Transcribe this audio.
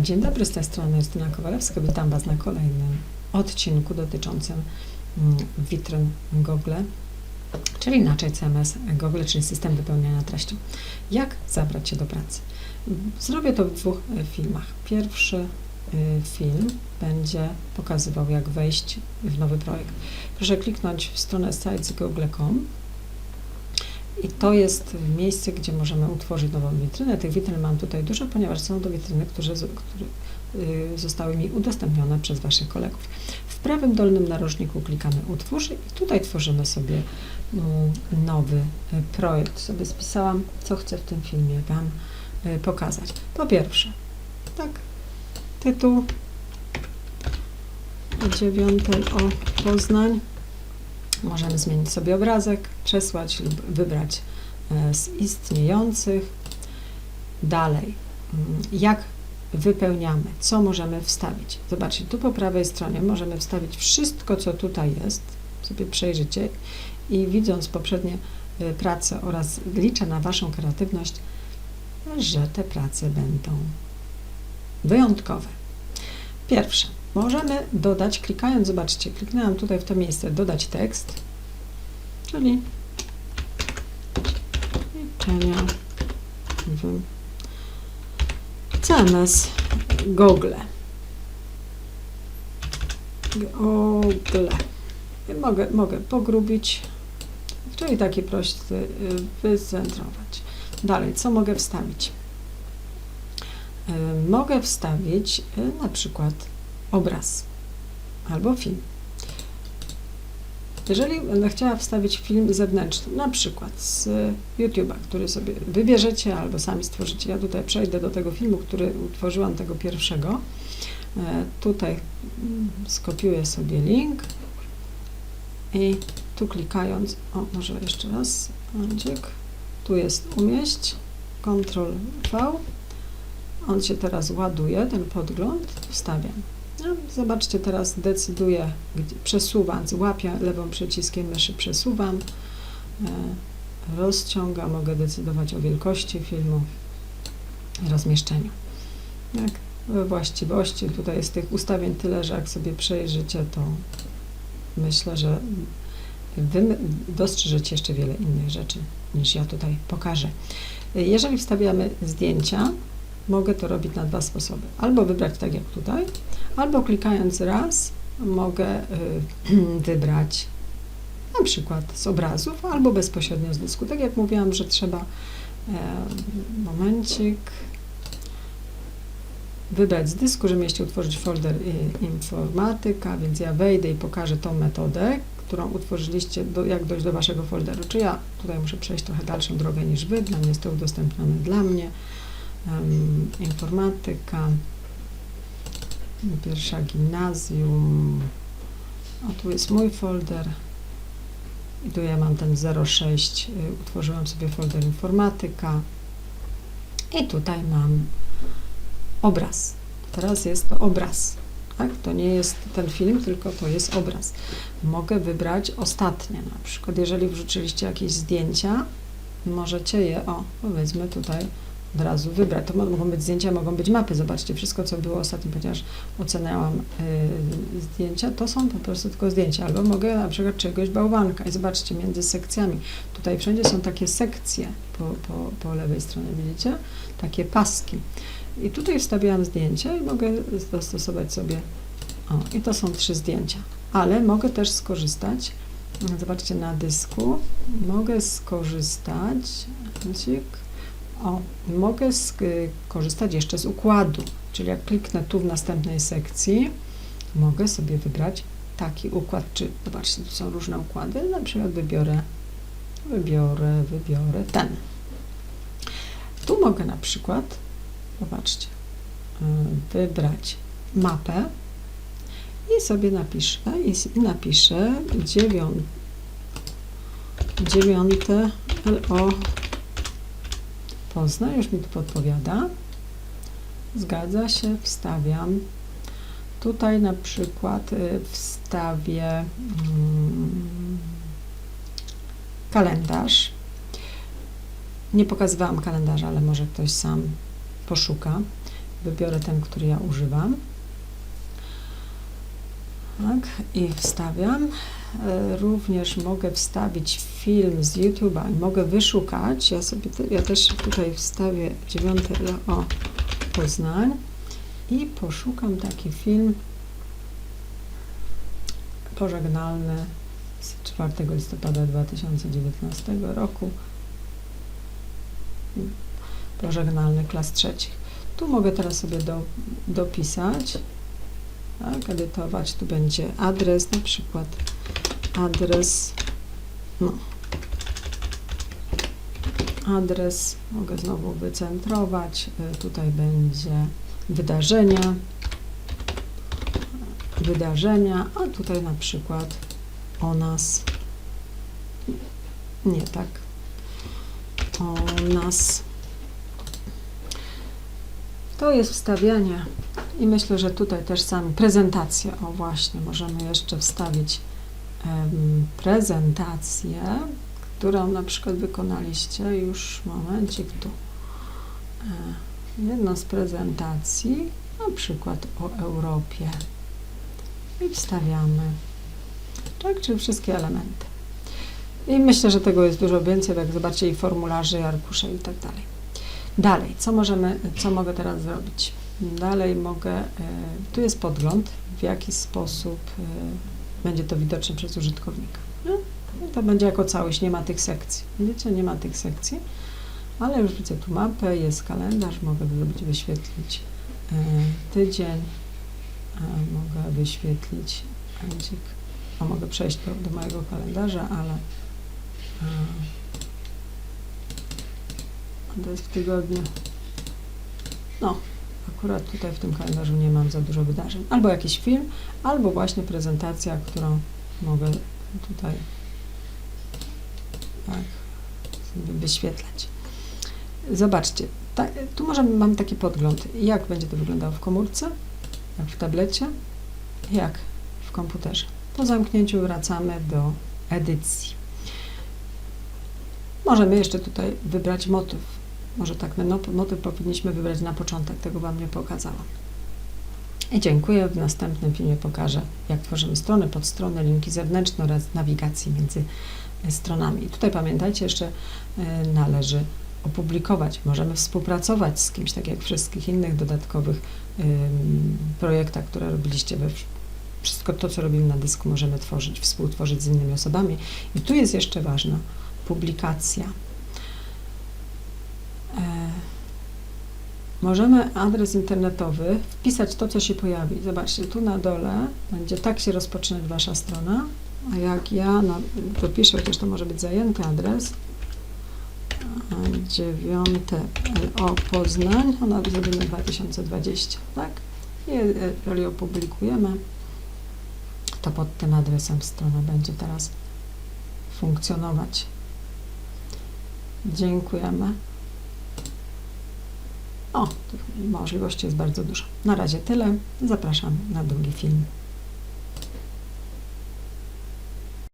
Dzień dobry, z tej strony Justyna Kowalewska. Witam Was na kolejnym odcinku dotyczącym mm, witryn Google, czyli inaczej CMS Google, czyli system wypełniania treścią. Jak zabrać się do pracy? Zrobię to w dwóch e, filmach. Pierwszy e, film będzie pokazywał, jak wejść w nowy projekt. Proszę kliknąć w stronę sites.google.com i to jest miejsce, gdzie możemy utworzyć nową witrynę. Tych witryn mam tutaj dużo, ponieważ są to witryny, które, które y, zostały mi udostępnione przez Waszych kolegów. W prawym dolnym narożniku klikamy Utwórz i tutaj tworzymy sobie mm, nowy y, projekt. Sobie spisałam, co chcę w tym filmie Wam y, pokazać. Po pierwsze, tak, tytuł dziewiątej o Poznań. Możemy zmienić sobie obrazek, przesłać lub wybrać e, z istniejących. Dalej, mm, jak wypełniamy, co możemy wstawić. Zobaczcie, tu po prawej stronie możemy wstawić wszystko, co tutaj jest, sobie przejrzycie i widząc poprzednie e, prace oraz liczę na Waszą kreatywność, że te prace będą wyjątkowe. Pierwsze, możemy dodać, klikając, zobaczcie, kliknęłam tutaj w to miejsce, dodać tekst, czyli liczenia w CMS Google. Google. Mogę, mogę pogrubić, czyli taki prosty, wycentrować. Dalej, co mogę wstawić? Y, Mogę wstawić y, na przykład obraz albo film. Jeżeli będę chciała wstawić film zewnętrzny, na przykład z YouTube'a, który sobie wybierzecie albo sami stworzycie, ja tutaj przejdę do tego filmu, który utworzyłam, tego pierwszego. E, Tutaj mm, skopiuję sobie link i tu klikając, o może jeszcze raz, Andzik, tu jest umieść, Ctrl V, on się teraz ładuje, ten podgląd, wstawiam. Zobaczcie, teraz decyduję, przesuwam, łapię lewą przyciskiem myszy, przesuwam, e, rozciągam, mogę decydować o wielkości filmu rozmieszczeniu. We właściwości, tutaj jest tych ustawień tyle, że jak sobie przejrzycie, to myślę, że wy dostrzeżecie jeszcze wiele innych rzeczy, niż ja tutaj pokażę. Jeżeli wstawiamy zdjęcia, mogę to robić na dwa sposoby. Albo wybrać tak jak tutaj, albo klikając raz mogę y, wybrać na przykład z obrazów, albo bezpośrednio z dysku. Tak jak mówiłam, że trzeba momencik wybrać z dysku, że mieście utworzyć folder y, informatyka, więc ja wejdę i pokażę tą metodę, którą utworzyliście, do, jak dojść do waszego folderu. Czy ja tutaj muszę przejść trochę dalszą drogę niż wy, dla mnie jest to udostępnione dla mnie informatyka, pierwsza gimnazjum, o tu jest mój folder i tu ja mam ten 06, y, utworzyłam sobie folder informatyka i tutaj mam obraz. Teraz jest to obraz, tak? To nie jest ten film, tylko to jest obraz. Mogę wybrać ostatnie na przykład, jeżeli wrzuciliście jakieś zdjęcia, możecie je, o powiedzmy tutaj od razu wybrać. To mogą być zdjęcia, mogą być mapy. Zobaczcie, wszystko, co było ostatnio, ponieważ oceniałam y, zdjęcia, to są po prostu tylko zdjęcia. Albo mogę na przykład czegoś bałwanka i zobaczcie, między sekcjami. Tutaj wszędzie są takie sekcje po, po, po lewej stronie, widzicie? Takie paski. I tutaj wstawiałam zdjęcia i mogę zastosować sobie, o, i to są trzy zdjęcia. Ale mogę też skorzystać, zobaczcie, na dysku, mogę skorzystać, o, mogę skorzystać jeszcze z układu, czyli jak kliknę tu w następnej sekcji, mogę sobie wybrać taki układ, czy zobaczcie, tu są różne układy, na przykład wybiorę, wybiorę, wybiorę ten. Tu mogę na przykład, zobaczcie, y, wybrać mapę i sobie napiszę, i napiszę dziewią, dziewiąte LO Poznań, już mi tu podpowiada. Zgadza się, wstawiam. Tutaj na przykład y, wstawię mm, kalendarz. Nie pokazywałam kalendarza, ale może ktoś sam poszuka. wybiorę ten, który ja używam. Tak, i wstawiam. E, Również mogę wstawić film z YouTube'a i mogę wyszukać. Ja sobie, ja też tutaj wstawię dziewiąte o Poznań i poszukam taki film pożegnalny z 4 listopada 2019 roku. Pożegnalny klas trzecich. Tu mogę teraz sobie do, dopisać, tak, edytować. Tu będzie adres, na przykład adres, no, adres, mogę znowu wycentrować. Y, Tutaj będzie wydarzenia, wydarzenia, a tutaj na przykład o nas, nie tak, o nas. To jest wstawianie i myślę, że tutaj też sami prezentację, o właśnie, możemy jeszcze wstawić em, prezentację, którą na przykład wykonaliście już, momencik tu. E, jedną z prezentacji, na przykład o Europie i wstawiamy. Tak, czyli wszystkie elementy. I myślę, że tego jest dużo więcej, jak zobaczycie i formularze, i arkusze i tak dalej. Dalej, co możemy, co mogę teraz zrobić? Dalej mogę, e, tu jest podgląd, w jaki sposób e, będzie to widoczne przez użytkownika. No, to będzie jako całość, nie ma tych sekcji. Widzicie, nie ma tych sekcji, ale już widzę tu mapę, jest kalendarz, mogę zrobić, wyświetlić e, tydzień, mogę wyświetlić a mogę przejść do, do mojego kalendarza, ale to jest w tygodniu. No, akurat tutaj w tym kalendarzu nie mam za dużo wydarzeń. Albo jakiś film, albo właśnie prezentacja, którą mogę tutaj tak wyświetlać. Zobaczcie, tak, tu możemy, mam taki podgląd, jak będzie to wyglądało w komórce, jak w tablecie, jak w komputerze. Po zamknięciu wracamy do edycji. Możemy jeszcze tutaj wybrać motyw. Może tak, no, motyw powinniśmy wybrać na początek, tego Wam nie pokazałam. I dziękuję. W następnym filmie pokażę, jak tworzymy strony, podstrony, linki zewnętrzne oraz nawigację między e, stronami. I tutaj pamiętajcie, jeszcze e, należy opublikować. Możemy współpracować z kimś, tak jak wszystkich innych dodatkowych projektach, które robiliście we wszystko to, co robimy na dysku, możemy tworzyć, współtworzyć z innymi osobami. I tu jest jeszcze ważna publikacja. Możemy adres internetowy wpisać to, co się pojawi. Zobaczcie, tu na dole będzie tak się rozpoczynać Wasza strona, a jak ja dopiszę, chociaż to może być zajęty adres, 9 LO Poznań, ona zrobimy 2020, tak? I jeżeli opublikujemy, to pod tym adresem strona będzie teraz funkcjonować. Dziękujemy. O, możliwości jest bardzo dużo. Na razie tyle. Zapraszam na drugi film.